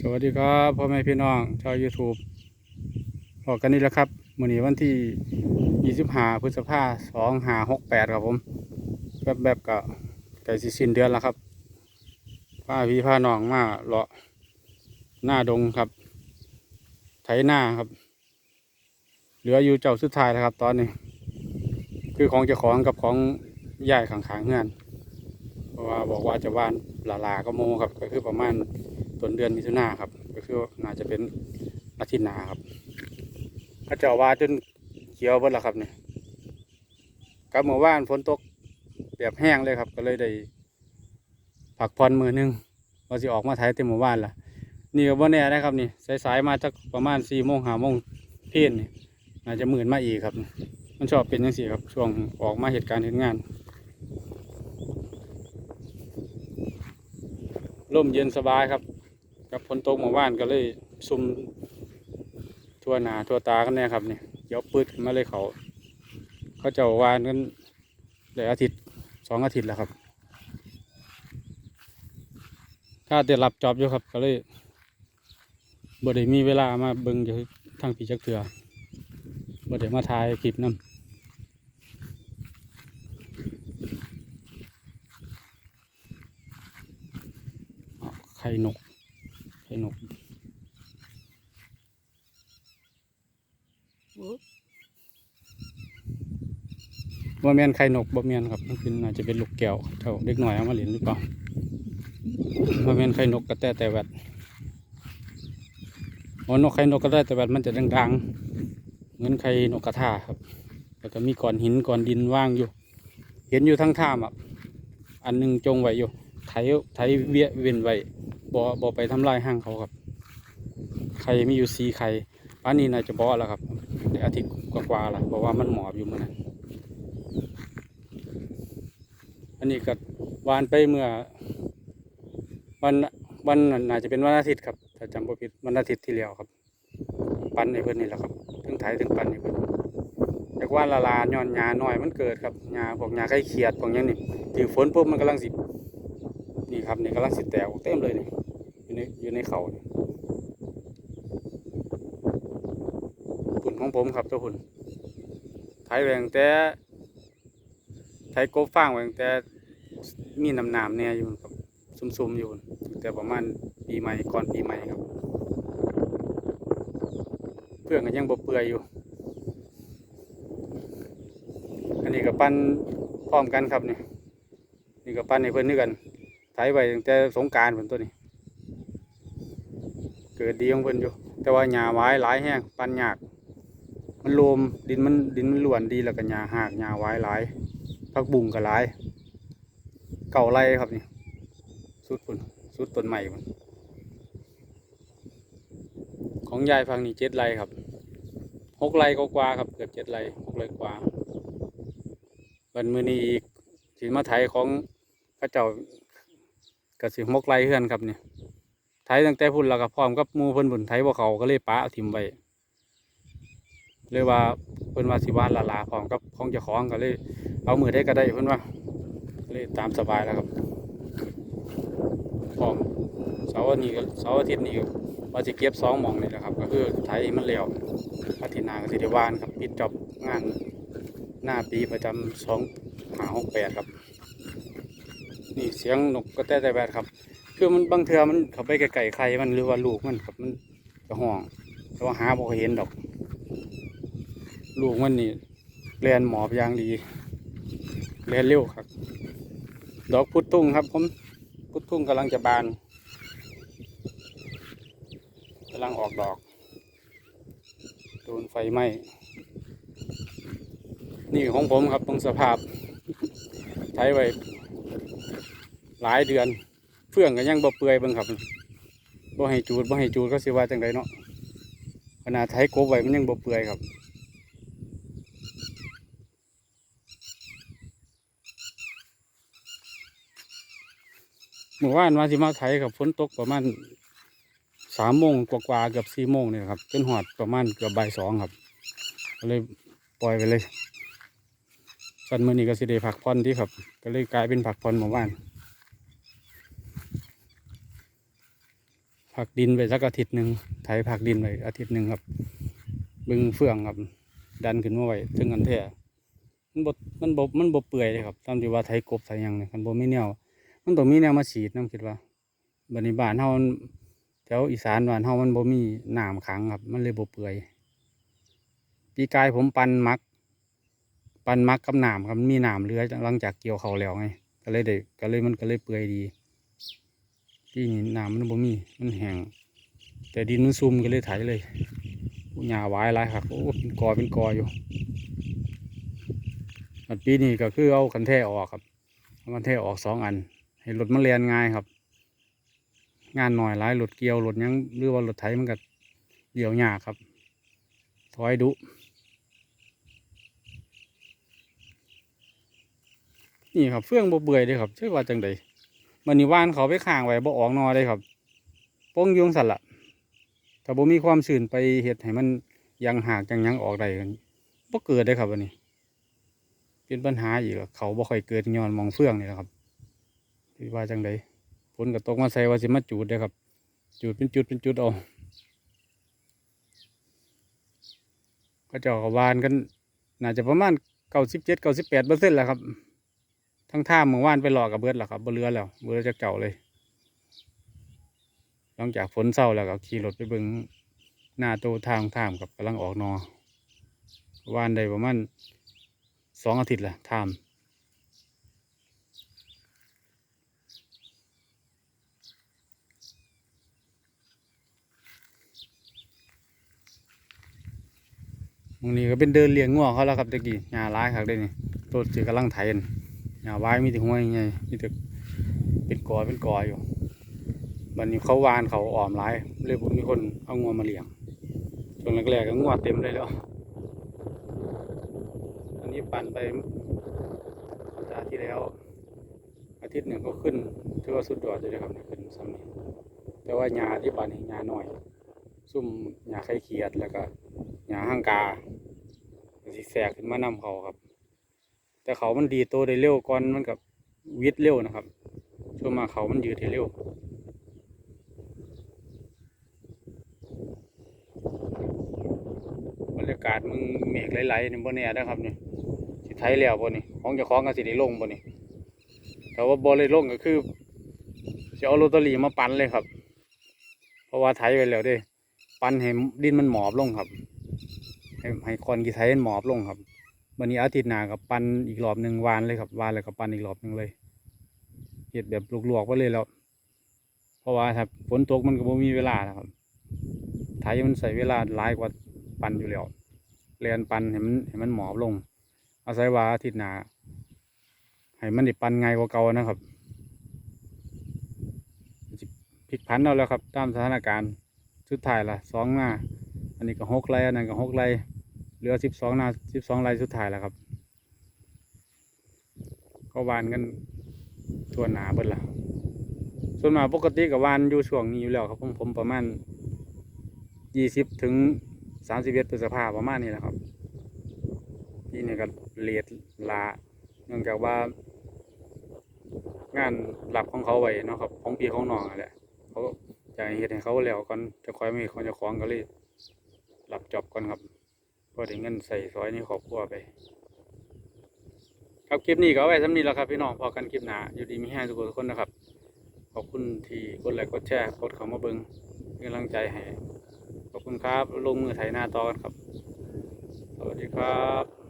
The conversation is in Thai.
สวัสดีครับพ่อแม่พี่น้องชาว YouTube พอกันนี่แหละครับมื้อนี้วันที่ 25 พฤษภาคม2568 ครับผมแบบแบบๆก็ใกล้สิสิ้นเดือนแล้วครับพาพี่พาน้องมาเลาะหน้าดงครับ ไถหน้าครับ เหลืออยู่เจ้าสุดท้ายแล้วครับ ตอนนี้ คือของเจ้าของกับของยายข้างเงื่อนเพราะว่าบอกว่าจะว่านลาลาก็โมครับก็คือประมาณ ต้นเดือนมิถุนาครับ ก็คือน่าจะเป็นอาทิตย์หน้าครับพระเจ้าว่าจนเขียวเบิดแล้วครับเนี่ยกับเมื่อวานฝนตกแบบแห้งเลยครับ ก็เลยได้ผักพรมือหนึงว่าสิออกมาไถเต็มหมู่บ้านละนี่ก็บ่แน่นะครับนี่สายๆมาจากประมาณสี่โมงห้าโมงเพี้ยนนี่น่าจะหมื่นมาอีกครับ มันชอบเป็นยังสี่ครับ ช่วงออกมาเหตุการณ์เหตุงานร่มเย็นสบายครับ กับฝนตกเมื่อวานก็เลยซุ่มทั่วหนาทั่วตากันแน่ครับเนี่ยเดี๋ยวปืดมาเลยเขา เขาเจ้าวานกันเลยอาทิตย์สองอาทิตย์แล้วครับ ถ้าเดี๋ยวรับจอบอยู่ครับก็เลยบ่ได้มีเวลามาเบิ่งอยู่ทางปีจักเถือบ่ได้มาถ่ายคลิปนํอ้าไข่นก นกบ่แม่นไข่นกบ่แม่นครับมันเป็นน่าจะเป็นลูกแก้วเท่าเด็กหน่อยเอามาเล่นหรือเปล่าบ่แม่นไข่นกกระแตแต่แวดอ๋อนกไข่นกกระแตแต่แวดมันจะดังๆเหมือนไข่นกกระทาครับ แล้วก็มีก้อนหินก้อนดินว่างอยู่ เห็นอยู่ทั้งท่ามอะอันหนึงจงไว้อยู่ไถไถเวียเว้นไว้ บ่บ่ไปทำลายห้างเขาครับไข่มีอยู่สีไข่ป้านนี้น่าจะบ่แล้วครับได้อาทิตย์กว่าๆแล้วเพราะว่ามันหมอบอยู่มันนั้นอันนี้ก็วานไปเมื่อ วันวันน่าจะเป็นวันอาทิตย์ครับถ้าจำบ่ผิดวันอาทิตย์ที่แล้วครับ ปันในเพิ่อนนี่แหละครับถึงไถถึงปันในเพิ่อนจากว่าละลาย้อนหญ้าน้อยมันเกิดครับหญ้าพวกหญ้าไข่เขียดพวกหยังนี่ถือฝนปุ๊บมันกำลังสินี่ครับนี่กำลังสิแตกเต็มเลยนี่ อยู่ในอยู่ในเขาหุ่นของผมครับตัวหุ่นไถแหวงแต่ไถกบฟางแหวงแต่มีน้ำหนามเนี่ยอยู่ครับซุ่มๆอยู่ แต่ประมาณปีใหม่ก่อนปีใหม่ครับ เพื่อนก็ยังบ่เปื่อยอยู่ อันนี้ก็ปั้นพร้อมกันครับนี่นี่ก็ปั้นในเพื่อนนี่กันไถไว้ตั้งแต่สงกรารผลตัวนี้ กิดดีของเพิ่นอยู่ แต่ว่าหญ้าไว้หลายแห้งปันหยากมันโลมดินมันดินมันล้วนดีแล้วก็หญ้าหากหญ้าไว้หลายผักบุ้งก็หลาย เก่าไรครับนี่สุดพุ่นสุดต้นใหม่พุ่นของยายฟังนี่เจ็ดไรครับหกไรก็กว่าครับเกือบเจ็ดไรหกไรกว่าวันมือนี้อีกสิมาไถของพระเจ้ากระสิหกไรเฮือนครับเนี่ย ไถตั้งแต่พุ่นแล้วก็พร้อมกับมูเพิ่นพุ่นไถบ่เขาก็เลยปะเอาทิมไว้เลยว่าเพิ่นว่าสิวานละลาพร้อมกับของเจ้าของก็เลย เอามือได้ก็ได้เพิ่นว่าเลยตามสบายแล้วครับพร้อมเสาร์นี้ก็เสาร์อาทิตย์นี้ว่าสิเก็บสองหมองนี่แหละครับ ก็คือไถมันแล้วอาทิตย์หน้าก็สิได้วานครับปิดจอบงานหน้าปีประจำสองหาหกแปดครับ นี่เสียงนกกระแตแต่แบดครับ คือมันบางเทือมันเขาไปไกลๆใครมันหรือว่าลูกมันครับมันกระห้อง แต่ว่าหาบ่ค่อยเห็นดอก ลูกมันนี่เรียนหมอบยางดีเรียนเร็วครับ ดอกพุดตุ้งครับผมพุดตุ้งกำลังจะบานกำลังออกดอกโดนไฟไหม้นี่ของผมครับตรงสภาพ ใช้ไว้หลายเดือน เฟื่องก็ยังบ่เปื่อยเบิ่งครับบ่ให้จูดบ่ให้จูดก็สิว่าจังไดเนาะขนาดไถกบไว้มันยังบ่เปื่อยครับเมื่อวานว่าสิมาไถกับฝนตกประมาณสามโมงกว่าๆเกือบสี่โมงเนี่ยครับจนหอดประมาณเกือบบ่ายสองครับก็เลยปล่อยไปเลยสันมือนี้ก็สิได้ผักพรที่ครับ ก็เลยกลายเป็นผักพรเมื่อวาน ผักดินไปสักอาทิตย์หนึ่งไถผักดินไปอาทิตย์หนึ่งครับ บึงเฟื่องครับ ดันขึ้นมาไว้ถึงกันแท้มันบมันบมันบเปื่อยเลยครับตามที่ว่าไถกบไถยังเนี่ยมันบมีแนวมันต้องมีแนวมาฉีดน้ำคิดว่าบันิบานเฮาแถวอีสานบ้านเฮามันบ่มีน้ำขังครับ มันเลยบเปื่อยปีกายผมปันมัก ปันมักกับน้ำครับมันมีน้ำเลือหลังจากเกี่ยวเขาแล้วไงก็เลยได้ก็เลยมันก็เลยเปื่อยดี ที่นี่น้ำมันบ่มีมันแห้งแต่ดินมันซุ่มก็เลยไถเลยหญ้าหวายหลายครับโอ้เป็นกอเป็นกออยู่อันปีนี้ก็คือเอากันแท้ออกครับเอากันแท้ออกสองอัน ให้รถมันเรียนง่ายครับ งานหน่อยหลายรถเกี่ยวรถยังหรือว่ารถไถมันก็เดี่ยวยากครับ ถอยดุนี่ครับเฟื่องบ่เบื่อเลยครับเชื่อว่าจังใด มันนี่ว่านเขาไปข้างไว้บ่ออกนอเลยครับโป้งยุงสันละถ้าบ่มีความชื้นไปเฮ็ดให้มันยังหากจังยังออกได้กันบ่เกิดได้ครับวันนี้ เป็นปัญหาอีกเขาบ่ค่อยเกิดย้อนมองเฟื่องนี่แหละครับที่ว่าจังไดฝนก็ตกมาใส่ว่าสิมาจูดเด้ครับ จูดเป็นจุดเป็นจุดเอาก็เจ้าก็วานกันน่าจะประมาณเก้าสิบเจ็ดเก้าสิบแปดเปอร์เซ็นต์แหละครับ ทั้งท่าเมืองว่านไปหลอกกับเบิดแล้วครับบ่เรือแล้วเรือจะเก่าเลยหลังจากฝนเศร้าแล้วก็ขี่รถไปเบิงหน้าโตทางท่ามกับกำลังออกนอว่านได้ประมาณสองอาทิตย์แหละท่ามตรงนี้ก็เป็นเดินเลี้ยงงัวเขาแล้วครับตะกี้หญ้าร้ายครับเด้นี่ต้นสือกำลังไถน หญ้าไว้มีแต่ห้วยไงมีแต่เป็นกอเป็นกออยู่บัดนี้เขาวานเขาอ้อมร้ายเลยผมมีคนเอางัวมาเลี้ยงช่วงแรกๆก็งัวเต็มเลยแล้วอันนี้ปั่นไปสัปดาห์ที่แล้ว อาทิตย์หนึ่งก็ขึ้นถือว่าสุดยอดเลยนะครับขึ้นซ้ำนี้แต่ว่าหญ้าที่บ้านหญ้าน้อย ซุ่มหญ้าไข่เขียดแล้วก็หญ้าห้างกาสิแสกขึ้นมานำเขาครับ แต่เขามันดีโตได้เร็วก่อนมันกับวิทย์เร็วนะครับช่วงมาเขามันยืดให้เร็วบรรยากาศมึงเมฆไหลๆนี่บนเนี่ยนะครับนี่สิไทยแล้วบนนี่ของจะคล้องกันสิได้ลงบนนี่แต่ว่าบอเลยลงก็คือจะเอาโรตารีมาปั่นเลยครับ เพราะว่าไทยไปแล้วเด้ปั้นให้ดินมันหมอบลงครับ ให้ให้คอนกีไทยมันหมอบลงครับ วันนี้อาทิตย์หน้ากับปันอีกรอบหนึ่งวานเลยครับวานเลยกับปันอีกรอบหนึ่งเลยเห็ดแบบลวกๆไปเลยแล้ว เพราะว่าถ้าฝนตกมันก็บ่มีเวลานะครับไทยมันใส่เวลาหลายกว่าปันอยู่แล้วเรียนปันให้มันให้มันหมอบลง อาศัยว่าอาทิตย์หน้าให้มันได้ปั้นง่ายกว่าเก่านะครับพลิกพันเอาแล้วครับ ตามสถานการณ์สุดท้ายละสองหน้า อันนี้ก็หกไรอันนั้นก็หกไร เหลือสิบสองนาสิบสองไรสุดท้ายแล้วครับ ก็วานกันทั่วหนาเบิดละส่วนมากปกติกับวานอยู่ช่วงนี้อยู่แล้วครับผมผมประมาณยี่สิบถึงสามสิบเอ็ดพฤษภาประมาณนี้แหละครับที่นี่ก็เลดลาเนื่องจากว่างานหลักของเขาไว้เนาะครับ ของพี่ของน้องนั่นแหละเขาอยากให้เฮ็ดให้เขาแล้วก่อนจะคอยไม่เขาจะคล้องก็เลยรับจบก่อนครับ พอได้เงินใส่ซอยนี้ขอบครัวไป ครับคลิปนี้ก็ไว้สำนี้แล้วครับพี่น้องพอกันคลิปหน้าอยู่ดีมีแห้งทุกคนนะครับ ขอบคุณที่กดไลค์กดแชร์กดเข้ามาเบิงเป็นกำลังใจให้ขอบคุณครับลงมือไถหน้าต่อกันครับ สวัสดีครับ